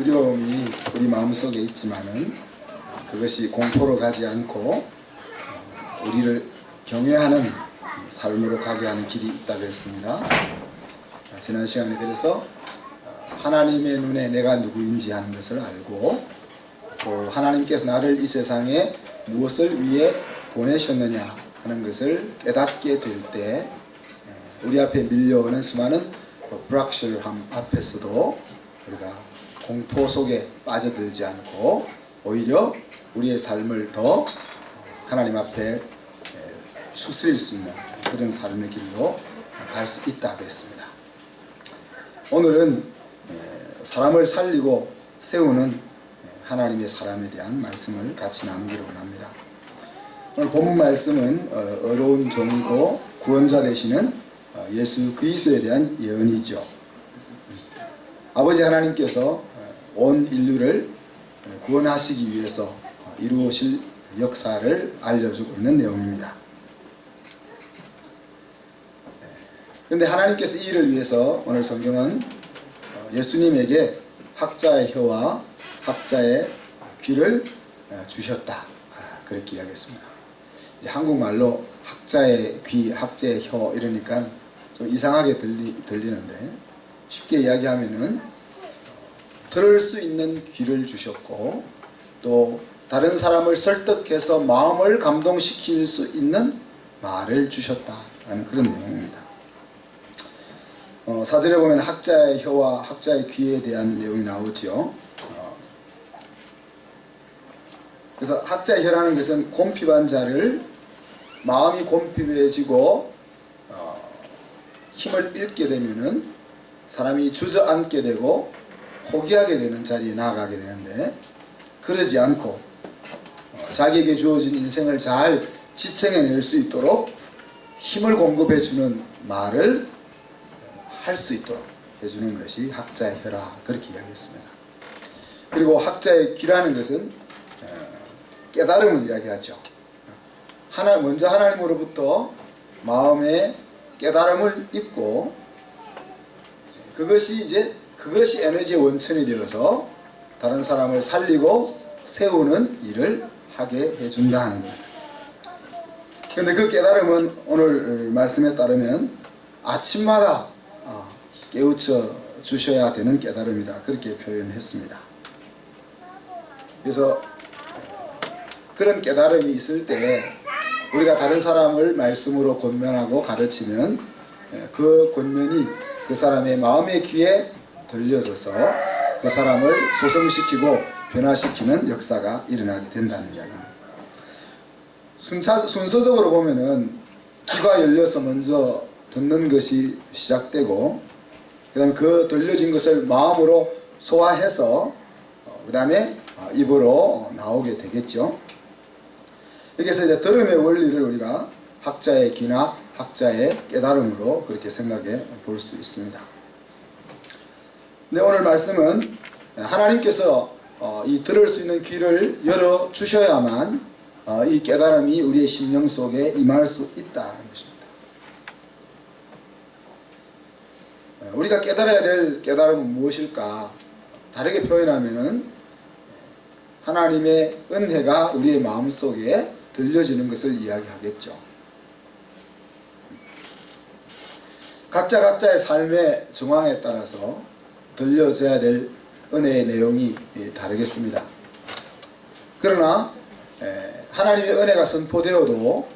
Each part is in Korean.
두려움이 우리 마음속에 있지만은 그것이 공포로 가지 않고 어, 우리를 경외하는 삶으로 가게 하는 길이 있다 그랬습니다. 지난 시간에 그래서 어, 하나님의 눈에 내가 누구인지 하는 것을 알고 또 하나님께서 나를 이 세상에 무엇을 위해 보내셨느냐 하는 것을 깨닫게 될 때 우리 앞에 밀려오는 수많은 불확실함 앞에서도 우리가 공포 속에 빠져들지 않고 오히려 우리의 삶을 더 하나님 앞에 추스릴 수 있는 그런 삶의 길로 갈 수 있다 그랬습니다. 오늘은 사람을 살리고 세우는 하나님의 사람에 대한 말씀을 같이 나누기를 원합니다. 오늘 본문 말씀은 어, 어려운 종이고 구원자 되시는 어, 예수 그리스도에 대한 예언이죠. 아버지 하나님께서 어, 온 인류를 구원하시기 위해서 이루실 역사를 알려주고 있는 내용입니다. 그런데 하나님께서 이 일을 위해서 오늘 성경은 예수님에게 학자의 혀와 학자의 귀를 주셨다. 아, 그렇게 이야기했습니다. 한국말로 학자의 귀, 학자의 혀 이러니까 좀 이상하게 들리, 들리는데 쉽게 이야기하면은 들을 수 있는 귀를 주셨고 또 다른 사람을 설득해서 마음을 감동시킬 수 있는 말을 주셨다는 그런 내용입니다. 어, 사전에 보면 학자의 혀와 학자의 귀에 대한 내용이 나오죠. 어, 그래서 학자의 혀라는 것은 곰핍한 자를 마음이 곰핍해지고 어, 힘을 잃게 되면은 사람이 주저앉게 되고 포기하게 되는 자리에 나아가게 되는데 그러지 않고 어, 자기에게 주어진 인생을 잘 지탱해낼 수 있도록 힘을 공급해 주는 말을 할 수 있도록 해주는 것이 학자의 혀라 그렇게 이야기했습니다. 그리고 학자의 귀라는 것은 깨달음을 이야기하죠. 하나 먼저 하나님으로부터 마음의 깨달음을 입고 그것이 이제 그것이 에너지의 원천이 되어서 다른 사람을 살리고 세우는 일을 하게 해준다는 거예요. 그런데 그 깨달음은 오늘 말씀에 따르면 아침마다 아, 깨우쳐 주셔야 되는 깨달음이다. 그렇게 표현했습니다. 그래서 그런 깨달음이 있을 때 우리가 다른 사람을 말씀으로 권면하고 가르치면 그 권면이 그 사람의 마음의 귀에 들려져서 그 사람을 소성시키고 변화시키는 역사가 일어나게 된다는 이야기입니다. 순차, 순서적으로 보면은 귀가 열려서 먼저 듣는 것이 시작되고 그 다음에 그 들려진 것을 마음으로 소화해서 그 다음에 입으로 나오게 되겠죠. 여기서 이제 들음의 원리를 우리가 학자의 귀나 학자의 깨달음으로 그렇게 생각해 볼 수 있습니다. 네, 오늘 말씀은 하나님께서 어, 이 들을 수 있는 귀를 열어 주셔야만 어, 이 깨달음이 우리의 심령 속에 임할 수 있다는 것입니다. 네, 우리가 깨달아야 될 깨달음은 무엇일까? 다르게 표현하면은 하나님의 은혜가 우리의 마음 속에 들려지는 것을 이야기하겠죠. 각자 각자의 삶의 정황에 따라서 들려져야 될 은혜의 내용이 다르겠습니다. 그러나 하나님의 은혜가 선포되어도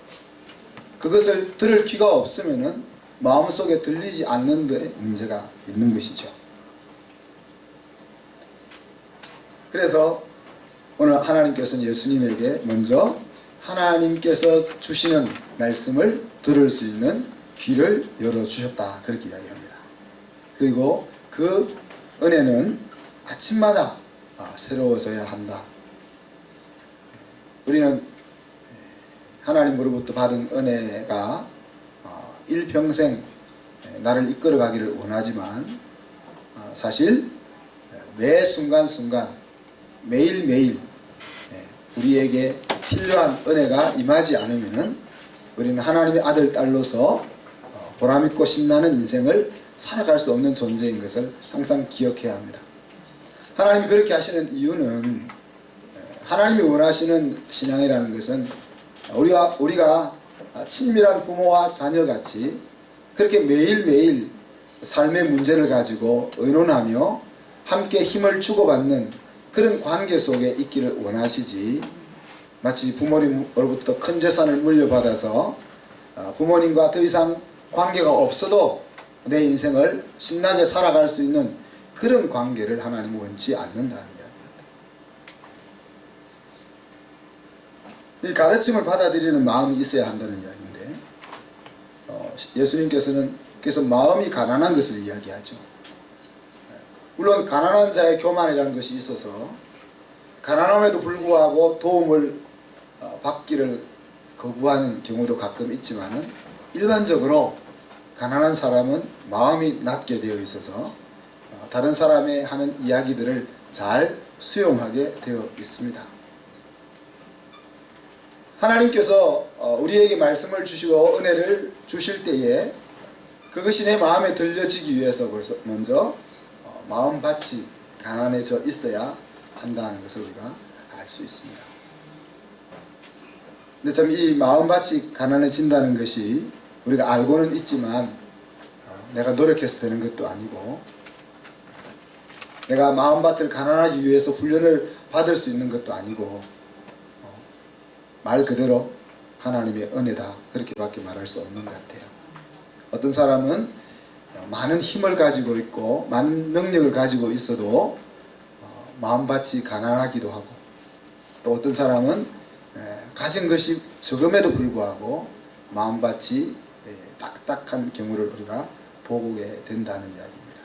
그것을 들을 귀가 없으면 마음속에 들리지 않는 데 문제가 있는 것이죠. 그래서 오늘 하나님께서는 예수님에게 먼저 하나님께서 주시는 말씀을 들을 수 있는 귀를 열어주셨다. 그렇게 이야기합니다. 그리고 그 은혜는 아침마다 아, 새로워져야 한다. 우리는 하나님으로부터 받은 은혜가 어, 일평생 나를 이끌어 가기를 원하지만 어, 사실 매 순간순간 매일매일 우리에게 필요한 은혜가 임하지 않으면 우리는 하나님의 아들, 딸로서 어, 보람있고 신나는 인생을 살아갈 수 없는 존재인 것을 항상 기억해야 합니다. 하나님이 그렇게 하시는 이유는 하나님이 원하시는 신앙이라는 것은 우리가 우리가 친밀한 부모와 자녀 같이 그렇게 매일매일 삶의 문제를 가지고 의논하며 함께 힘을 주고받는 그런 관계 속에 있기를 원하시지 마치 부모님으로부터 큰 재산을 물려받아서 어, 부모님과 더 이상 관계가 없어도 내 인생을 신나게 살아갈 수 있는 그런 관계를 하나님은 원치 않는다는 이야기입니다. 이 가르침을 받아들이는 마음이 있어야 한다는 이야기인데 어, 예수님께서는 그래서 마음이 가난한 것을 이야기하죠. 물론 가난한 자의 교만이라는 것이 있어서 가난함에도 불구하고 도움을 어, 받기를 거부하는 경우도 가끔 있지만은 일반적으로 가난한 사람은 마음이 낮게 되어 있어서 어, 다른 사람의 하는 이야기들을 잘 수용하게 되어 있습니다. 하나님께서 어, 우리에게 말씀을 주시고 은혜를 주실 때에 그것이 내 마음에 들려지기 위해서 먼저 어, 마음밭이 가난해져 있어야 한다는 것을 우리가 알 수 있습니다. 근데 참 이 마음밭이 가난해진다는 것이 우리가 알고는 있지만 어, 내가 노력해서 되는 것도 아니고 내가 마음밭을 가난하기 위해서 훈련을 받을 수 있는 것도 아니고 어, 말 그대로 하나님의 은혜다 그렇게밖에 말할 수 없는 것 같아요. 어떤 사람은 어, 많은 힘을 가지고 있고 많은 능력을 가지고 있어도 어, 마음밭이 가난하기도 하고 또 어떤 사람은 에, 가진 것이 적음에도 불구하고 마음밭이 에, 딱딱한 경우를 우리가 보게 된다는 이야기입니다.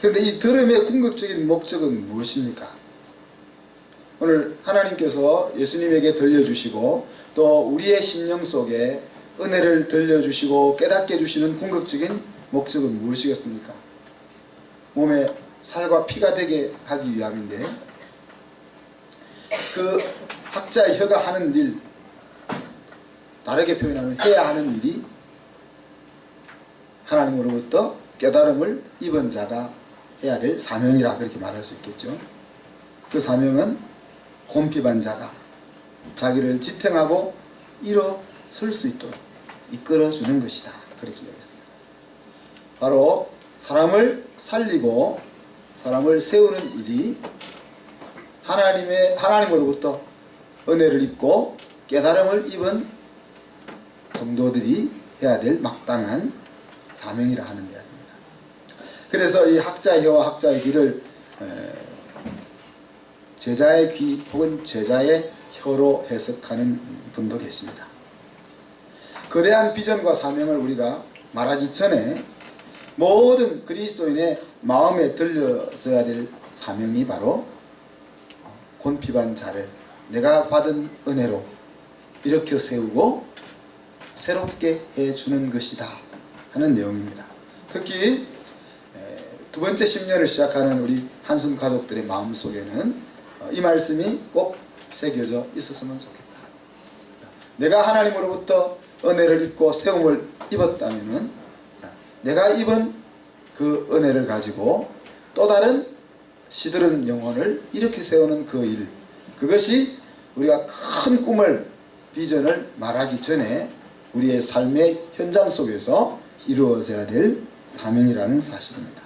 그런데 이 들음의 궁극적인 목적은 무엇입니까? 오늘 하나님께서 예수님에게 들려주시고 또 우리의 심령 속에 은혜를 들려주시고 깨닫게 해주시는 궁극적인 목적은 무엇이겠습니까? 몸에 살과 피가 되게 하기 위함인데 그 학자의 혀가 하는 일 다르게 표현하면 해야 하는 일이 하나님으로부터 깨달음을 입은 자가 해야 될 사명이라 그렇게 말할 수 있겠죠. 그 사명은 곰핍한 자가 자기를 지탱하고 일어설 수 있도록 이끌어주는 것이다. 그렇게 이야기했습니다. 바로 사람을 살리고 사람을 세우는 일이 하나님의 하나님으로부터 은혜를 입고 깨달음을 입은 성도들이 해야 될 막당한 사명이라 하는 이야기입니다. 그래서 이 학자의 혀와 학자의 귀를 에, 제자의 귀 혹은 제자의 혀로 해석하는 분도 계십니다. 거대한 비전과 사명을 우리가 말하기 전에 모든 그리스도인의 마음에 들려서야 될 사명이 바로 곤핍한 자를 내가 받은 은혜로 일으켜 세우고 새롭게 해주는 것이다 하는 내용입니다. 특히 두 번째 10년을 시작하는 우리 한순 가족들의 마음속에는 어, 이 말씀이 꼭 새겨져 있었으면 좋겠다. 내가 하나님으로부터 은혜를 입고 세움을 입었다면 내가 입은 그 은혜를 가지고 또 다른 시들은 영혼을 이렇게 세우는 그 일, 그것이 우리가 큰 꿈을, 비전을 말하기 전에 우리의 삶의 현장 속에서 이루어져야 될 사명이라는 사실입니다.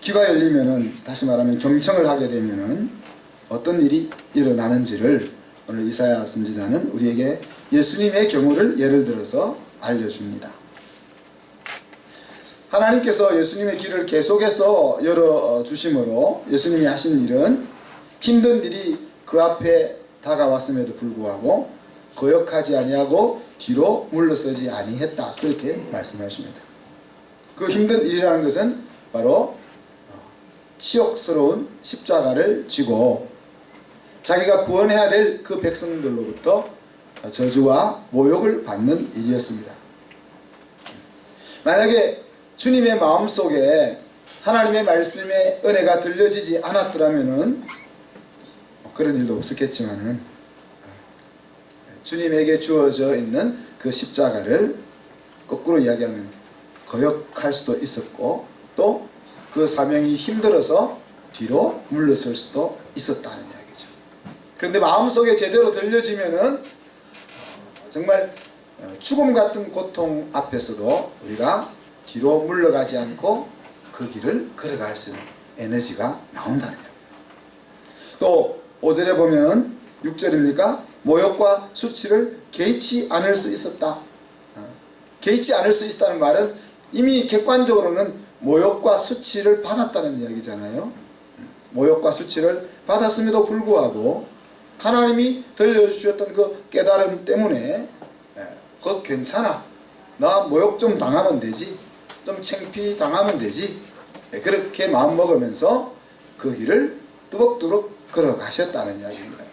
귀가 열리면은 다시 말하면 경청을 하게 되면은 어떤 일이 일어나는지를 오늘 이사야 선지자는 우리에게 예수님의 경우를 예를 들어서 알려줍니다. 하나님께서 예수님의 길을 계속해서 열어 주심으로 예수님이 하신 일은 힘든 일이 그 앞에 다가왔음에도 불구하고 거역하지 아니하고 뒤로 물러서지 아니했다 그렇게 말씀하십니다. 그 힘든 일이라는 것은 바로 치욕스러운 십자가를 지고 자기가 구원해야 될 그 백성들로부터 저주와 모욕을 받는 일이었습니다. 만약에 주님의 마음속에 하나님의 말씀의 은혜가 들려지지 않았더라면은 그런 일도 없었겠지만은 주님에게 주어져 있는 그 십자가를 거꾸로 이야기하면 거역할 수도 있었고 또 그 사명이 힘들어서 뒤로 물러설 수도 있었다는 이야기죠. 그런데 마음속에 제대로 들려지면은 정말 죽음 같은 고통 앞에서도 우리가 뒤로 물러가지 않고 그 길을 걸어갈 수 있는 에너지가 나온다는 거예요. 또 5절에 보면 6절입니까? 모욕과 수치를 개의치 않을 수 있었다. 어, 개의치 않을 수 있다는 말은 이미 객관적으로는 모욕과 수치를 받았다는 이야기잖아요. 모욕과 수치를 받았음에도 불구하고 하나님이 들려주셨던 그 깨달음 때문에 예, 그거 괜찮아. 나 모욕 좀 당하면 되지. 좀 창피 당하면 되지. 예, 그렇게 마음먹으면서 그 길을 뚜벅뚜벅 걸어가셨다는 이야기입니다.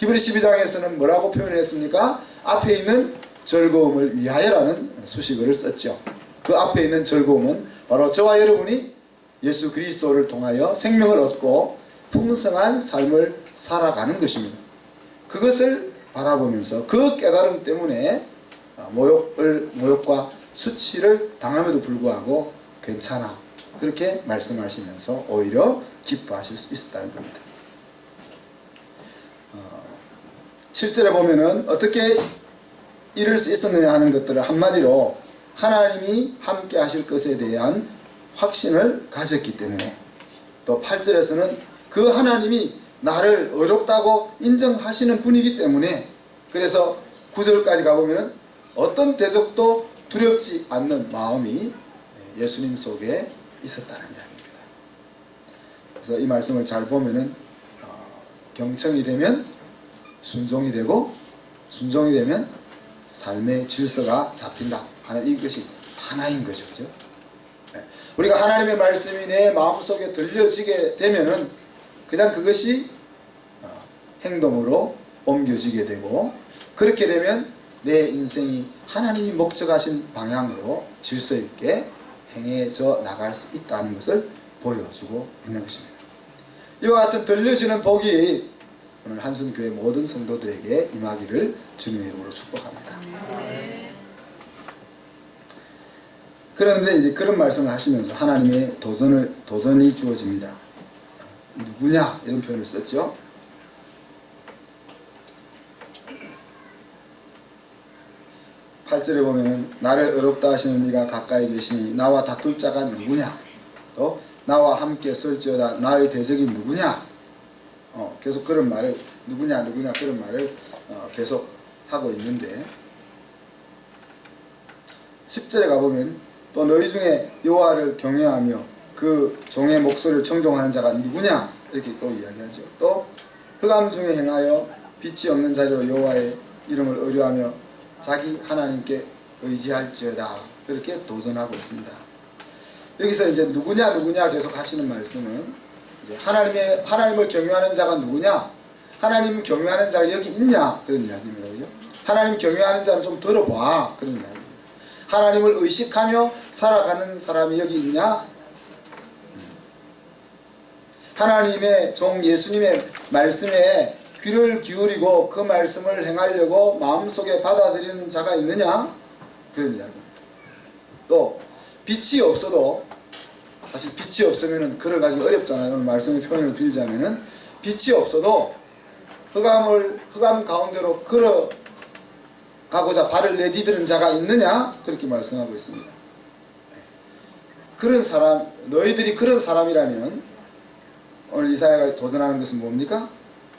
히브리 12장에서는 뭐라고 표현했습니까? 앞에 있는 즐거움을 위하여라는 수식어를 썼죠. 그 앞에 있는 즐거움은 바로 저와 여러분이 예수 그리스도를 통하여 생명을 얻고 풍성한 삶을 살아가는 것입니다. 그것을 바라보면서 그 깨달음 때문에 모욕을 모욕과 수치를 당함에도 불구하고 괜찮아 그렇게 말씀하시면서 오히려 기뻐하실 수 있었다는 겁니다. 7절에 보면은 어떻게 이룰 수 있었느냐 하는 것들을 한마디로 하나님이 함께 하실 것에 대한 확신을 가졌기 때문에 또 8절에서는 그 하나님이 나를 어렵다고 인정하시는 분이기 때문에 그래서 9절까지 가보면은 어떤 대적도 두렵지 않는 마음이 예수님 속에 있었다는 이야기입니다. 그래서 이 말씀을 잘 보면은 어, 경청이 되면 순종이 되고 순종이 되면 삶의 질서가 잡힌다 하는 이것이 하나인 거죠. 그죠? 네. 우리가 하나님의 말씀이 내 마음속에 들려지게 되면은 그냥 그것이 어, 행동으로 옮겨지게 되고 그렇게 되면 내 인생이 하나님이 목적하신 방향으로 질서 있게 행해져 나갈 수 있다는 것을 보여주고 있는 것입니다. 이와 같은 들려지는 복이 오늘 한순교회 모든 성도들에게 임하기를 주님의 이름으로 축복합니다. 그런데 이제 그런 말씀을 하시면서 하나님의 도전을 도전이 주어집니다. 누구냐 이런 표현을 썼죠. 팔절에 보면은 나를 어렵다 하시는 이가 가까이 계시니 나와 다툴 자가 누구냐 또 나와 함께 설지어다 나의 대적이 누구냐 어, 계속 그런 말을 누구냐 누구냐 그런 말을 어, 계속 하고 있는데 10절에 가보면 또 너희 중에 여호와를 경외하며 그 종의 목소리를 청종하는 자가 누구냐 이렇게 또 이야기하죠. 또 흑암 중에 행하여 빛이 없는 자리로 여호와의 이름을 의뢰하며 자기 하나님께 의지할지어다 그렇게 도전하고 있습니다. 여기서 이제 누구냐 누구냐 계속 하시는 말씀은 하나님의 하나님을 경외하는 자가 누구냐? 하나님 경외하는 자가 여기 있냐? 그런 이야기입니다. 하나님 경외하는 자는 좀 들어봐. 그런 이야기입니다. 하나님을 의식하며 살아가는 사람이 여기 있냐? 하나님의 종 예수님의 말씀에 귀를 기울이고 그 말씀을 행하려고 마음속에 받아들이는 자가 있느냐? 그런 이야기입니다. 또 빛이 없어도 사실 빛이 없으면 걸어가기 어렵잖아요. 말씀의 표현을 빌자면은 빛이 없어도 흑암을 흑암 가운데로 걸어가고자 발을 내디드는 자가 있느냐 그렇게 말씀하고 있습니다. 그런 사람 너희들이 그런 사람이라면 오늘 이사야가 도전하는 것은 뭡니까?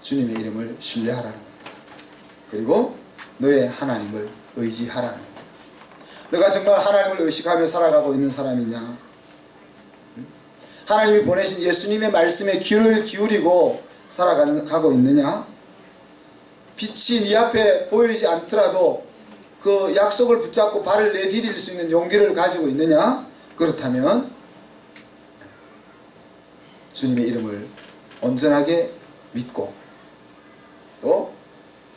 주님의 이름을 신뢰하라는 겁니다. 그리고 너의 하나님을 의지하라는 겁니다. 너가 정말 하나님을 의식하며 살아가고 있는 사람이냐? 하나님이 보내신 예수님의 말씀에 귀를 기울이고 살아가는 가고 있느냐? 빛이 네 앞에 보이지 않더라도 그 약속을 붙잡고 발을 내디딜 수 있는 용기를 가지고 있느냐? 그렇다면 주님의 이름을 온전하게 믿고 또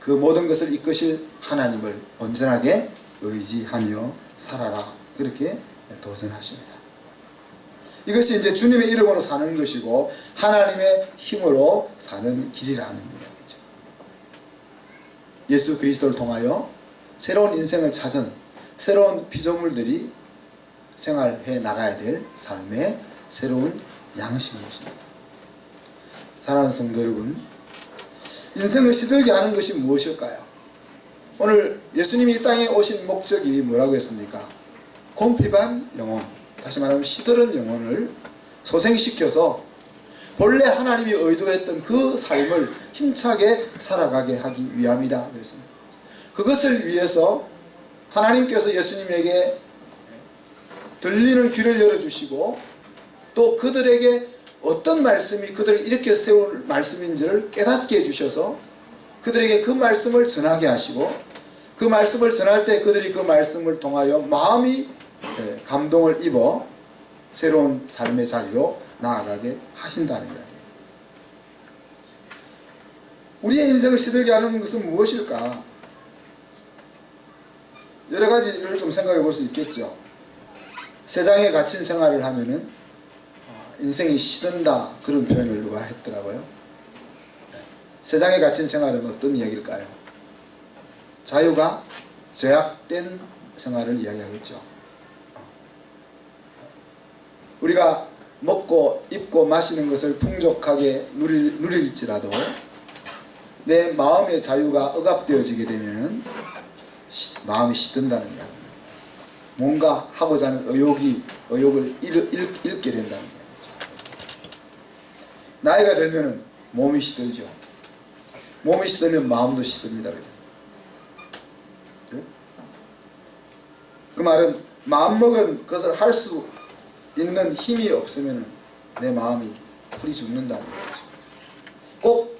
그 모든 것을 이끄실 하나님을 온전하게 의지하며 살아라. 그렇게 도전하십니다. 이것이 이제 주님의 이름으로 사는 것이고 하나님의 힘으로 사는 길이라는 이야기죠. 예수 그리스도를 통하여 새로운 인생을 찾은 새로운 피조물들이 생활해 나가야 될 삶의 새로운 양식인 것입니다. 사랑하는 성도 여러분, 인생을 시들게 하는 것이 무엇일까요? 오늘 예수님이 이 땅에 오신 목적이 뭐라고 했습니까? 곰피반 영혼, 다시 말하면 시들은 영혼을 소생시켜서 본래 하나님이 의도했던 그 삶을 힘차게 살아가게 하기 위함이다. 그랬습니다. 그것을 위해서 하나님께서 예수님에게 들리는 귀를 열어주시고 또 그들에게 어떤 말씀이 그들을 이렇게 세울 말씀인지를 깨닫게 해주셔서 그들에게 그 말씀을 전하게 하시고 그 말씀을 전할 때 그들이 그 말씀을 통하여 마음이 예, 감동을 입어 새로운 삶의 자리로 나아가게 하신다는 이야기예요. 우리의 인생을 시들게 하는 것은 무엇일까? 여러 가지를 좀 생각해 볼 수 있겠죠. 세상에 갇힌 생활을 하면은 어, 인생이 시든다 그런 표현을 누가 했더라고요. 네. 세상에 갇힌 생활은 어떤 이야기일까요? 자유가 제약된 생활을 이야기하겠죠. 어. 우리가 먹고 입고 마시는 것을 풍족하게 누릴, 누릴지라도 내 마음의 자유가 억압되어지게 되면은 시- 마음이 시든다는 이야기입니다. 뭔가 하고자 하는 의욕이 의욕을 잃, 잃, 잃게 된다는 이야기죠. 나이가 들면은 몸이 시들죠. 몸이 시들면 마음도 시듭니다. 네? 그 말은 마음먹은 것을 할 수 있는 힘이 없으면 내 마음이 풀이 죽는다는 거죠. 꼭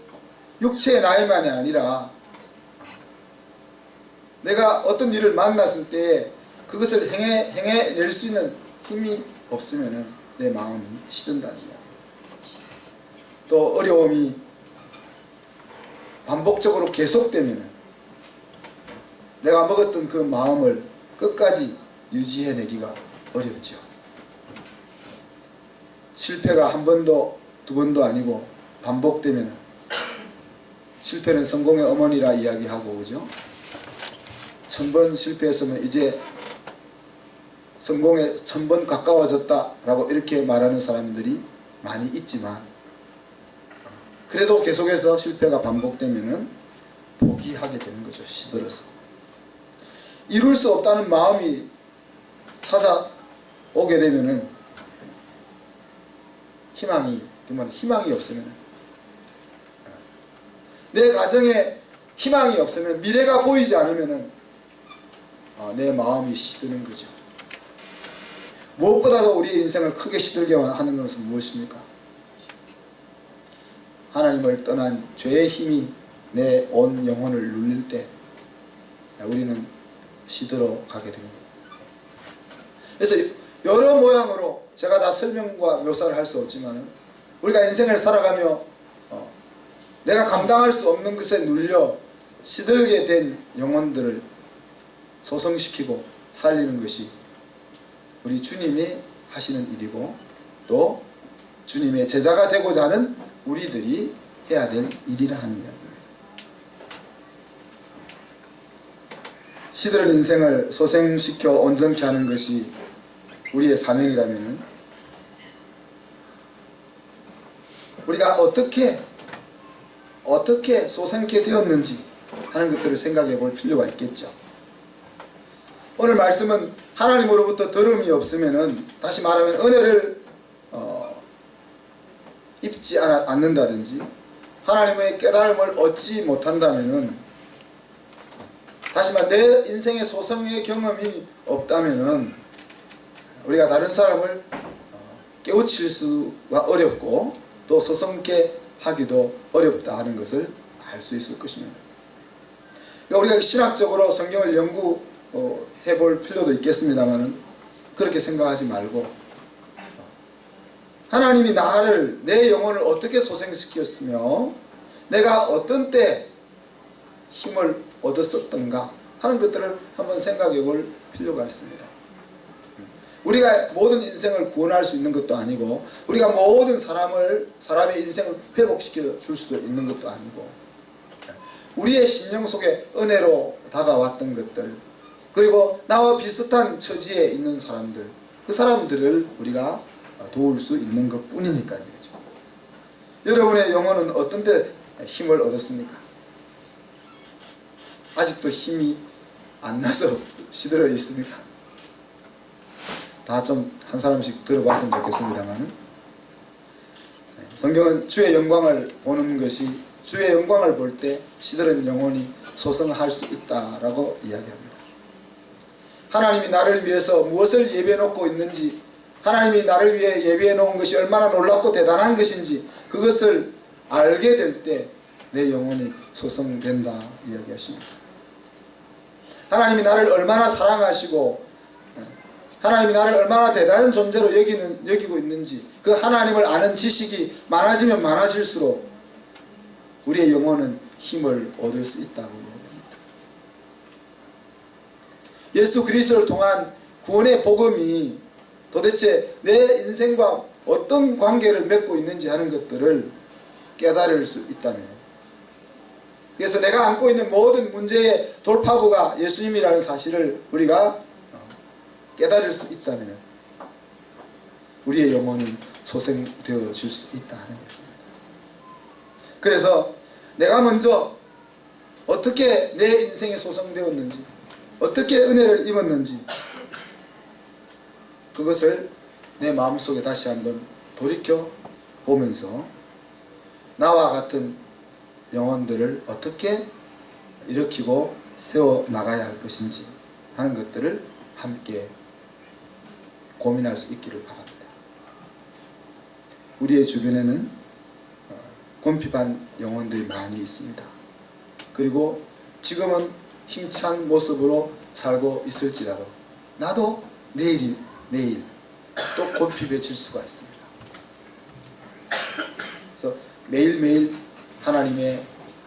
육체의 나이만이 아니라 내가 어떤 일을 만났을 때 그것을 행해, 행해낼 수 있는 힘이 없으면 내 마음이 시든다는 이야기. 또 어려움이 반복적으로 계속되면 내가 먹었던 그 마음을 끝까지 유지해내기가 어렵죠. 실패가 한 번도 두 번도 아니고 반복되면 실패는 성공의 어머니라 이야기하고 그죠? 천 번 실패했으면 이제 성공에 천 번 가까워졌다라고 이렇게 말하는 사람들이 많이 있지만 그래도 계속해서 실패가 반복되면은 포기하게 되는 거죠. 시들어서. 이룰 수 없다는 마음이 찾아오게 되면 은 희망이 정말 희망이 없으면 내 가정에 희망이 없으면 미래가 보이지 않으면은 아, 내 마음이 시드는 거죠. 무엇보다도 우리 인생을 크게 시들게 하는 것은 무엇입니까? 하나님을 떠난 죄의 힘이 내 온 영혼을 눌릴 때 우리는 시들어 가게 됩니다. 그래서 여러 모양으로 제가 다 설명과 묘사를 할 수 없지만 우리가 인생을 살아가며 어, 내가 감당할 수 없는 것에 눌려 시들게 된 영혼들을 소성시키고 살리는 것이 우리 주님이 하시는 일이고 또 주님의 제자가 되고자 하는 우리들이 해야 될 일이라 하는 이야기입니다. 시들은 인생을 소생시켜 온전케 하는 것이 우리의 사명이라면 우리가 어떻게 어떻게 소생케 되었는지 하는 것들을 생각해 볼 필요가 있겠죠. 오늘 말씀은 하나님으로부터 들음이 없으면은 다시 말하면 은혜를 어, 입지 않- 않는다든지 하나님의 깨달음을 얻지 못한다면은 다시 말해 내 인생의 소성의 경험이 없다면은 우리가 다른 사람을 어, 깨우칠 수가 어렵고 또 소성케 하기도 어렵다 하는 것을 알 수 있을 것입니다. 그러니까 우리가 신학적으로 성경을 연구해 볼 필요도 있겠습니다만은 그렇게 생각하지 말고 하나님이 나를 내 영혼을 어떻게 소생시켰으며 내가 어떤 때 힘을 얻었었던가 하는 것들을 한번 생각해 볼 필요가 있습니다. 우리가 모든 인생을 구원할 수 있는 것도 아니고 우리가 모든 사람을 사람의 인생을 회복시켜 줄 수도 있는 것도 아니고 우리의 심령 속에 은혜로 다가왔던 것들 그리고 나와 비슷한 처지에 있는 사람들 그 사람들을 우리가 도울 수 있는 것 뿐이니까요. 여러분의 영혼은 어떤 때 힘을 얻었습니까? 아직도 힘이 안 나서 시들어 있습니까? 다 좀 한 사람씩 들어봤으면 좋겠습니다만 성경은 주의 영광을 보는 것이 주의 영광을 볼 때 시들은 영혼이 소성할 수 있다라고 이야기합니다. 하나님이 나를 위해서 무엇을 예배해 놓고 있는지 하나님이 나를 위해 예배해 놓은 것이 얼마나 놀랍고 대단한 것인지 그것을 알게 될 때 내 영혼이 소성된다 이야기하십니다. 하나님이 나를 얼마나 사랑하시고 하나님이 나를 얼마나 대단한 존재로 여기는, 여기고 있는지 그 하나님을 아는 지식이 많아지면 많아질수록 우리의 영혼은 힘을 얻을 수 있다고 이야기합니다. 예수 그리스도를 통한 구원의 복음이 도대체 내 인생과 어떤 관계를 맺고 있는지 하는 것들을 깨달을 수 있다면 그래서 내가 안고 있는 모든 문제의 돌파구가 예수님이라는 사실을 우리가 깨달을 수 있다면 우리의 영혼은 소생되어 질 수 있다는 것입니다. 그래서 내가 먼저 어떻게 내 인생에 소성되었는지 어떻게 은혜를 입었는지 그것을 내 마음속에 다시 한번 돌이켜 보면서 나와 같은 영혼들을 어떻게 일으키고 세워 나가야 할 것인지 하는 것들을 함께 고민할 수 있기를 바랍니다. 우리의 주변에는 어, 곤핍한 영혼들이 많이 있습니다. 그리고 지금은 힘찬 모습으로 살고 있을지라도 나도 내일이 내일 또 곤핍해질 수가 있습니다. 그래서 매일매일 하나님의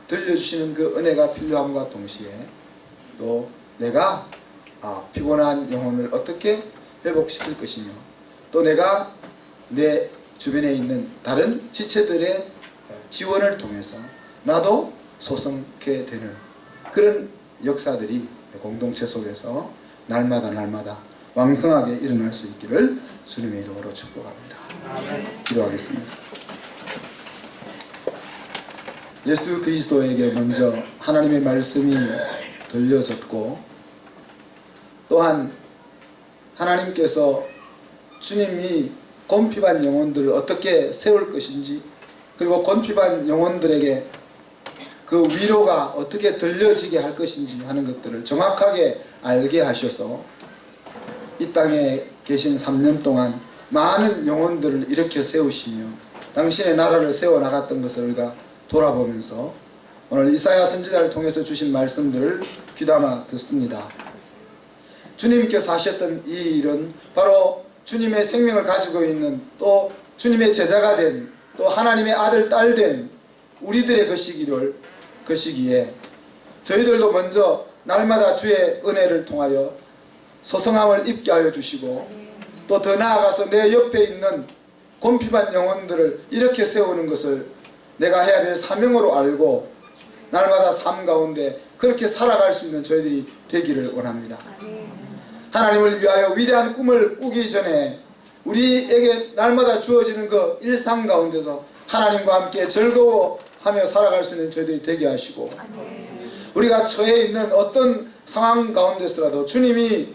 들려주시는 그 은혜가 필요함과 동시에 또 내가 아, 피곤한 영혼을 어떻게 회복시킬 것이며 또 내가 내 주변에 있는 다른 지체들의 지원을 통해서 나도 소성케 되는 그런 역사들이 공동체 속에서 날마다 날마다 왕성하게 일어날 수 있기를 주님의 이름으로 축복합니다. 기도하겠습니다. 예수 그리스도에게 먼저 하나님의 말씀이 들려졌고 또한 하나님께서 주님이 곤핍한 영혼들을 어떻게 세울 것인지 그리고 곤핍한 영혼들에게 그 위로가 어떻게 들려지게 할 것인지 하는 것들을 정확하게 알게 하셔서 이 땅에 계신 3년 동안 많은 영혼들을 일으켜 세우시며 당신의 나라를 세워 나갔던 것을 우리가 돌아보면서 오늘 이사야 선지자를 통해서 주신 말씀들을 귀담아 듣습니다. 주님께서 하셨던 이 일은 바로 주님의 생명을 가지고 있는 또 주님의 제자가 된 또 하나님의 아들 딸 된 우리들의 것이기를 것이기에 저희들도 먼저 날마다 주의 은혜를 통하여 소성함을 입게 하여 주시고 또 더 나아가서 내 옆에 있는 곤핍한 영혼들을 이렇게 세우는 것을 내가 해야 될 사명으로 알고 날마다 삶 가운데 그렇게 살아갈 수 있는 저희들이 되기를 원합니다. 하나님을 위하여 위대한 꿈을 꾸기 전에 우리에게 날마다 주어지는 그 일상 가운데서 하나님과 함께 즐거워하며 살아갈 수 있는 저희들이 되게 하시고 우리가 처해 있는 어떤 상황 가운데서라도 주님이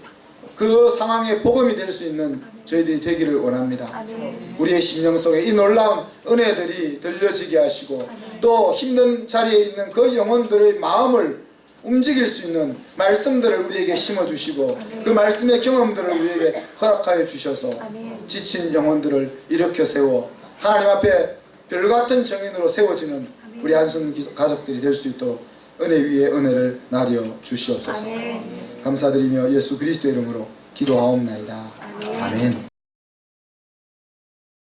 그 상황의 복음이 될 수 있는 저희들이 되기를 원합니다. 우리의 심령 속에 이 놀라운 은혜들이 들려지게 하시고 또 힘든 자리에 있는 그 영혼들의 마음을 움직일 수 있는 말씀들을 우리에게 심어주시고 그 말씀의 경험들을 우리에게 허락하여 주셔서 지친 영혼들을 일으켜 세워 하나님 앞에 별같은 정인으로 세워지는 우리 한순 가족들이 될 수 있도록 은혜 위에 은혜를 나려 주시옵소서. 감사드리며 예수 그리스도 이름으로 기도하옵나이다. 아멘.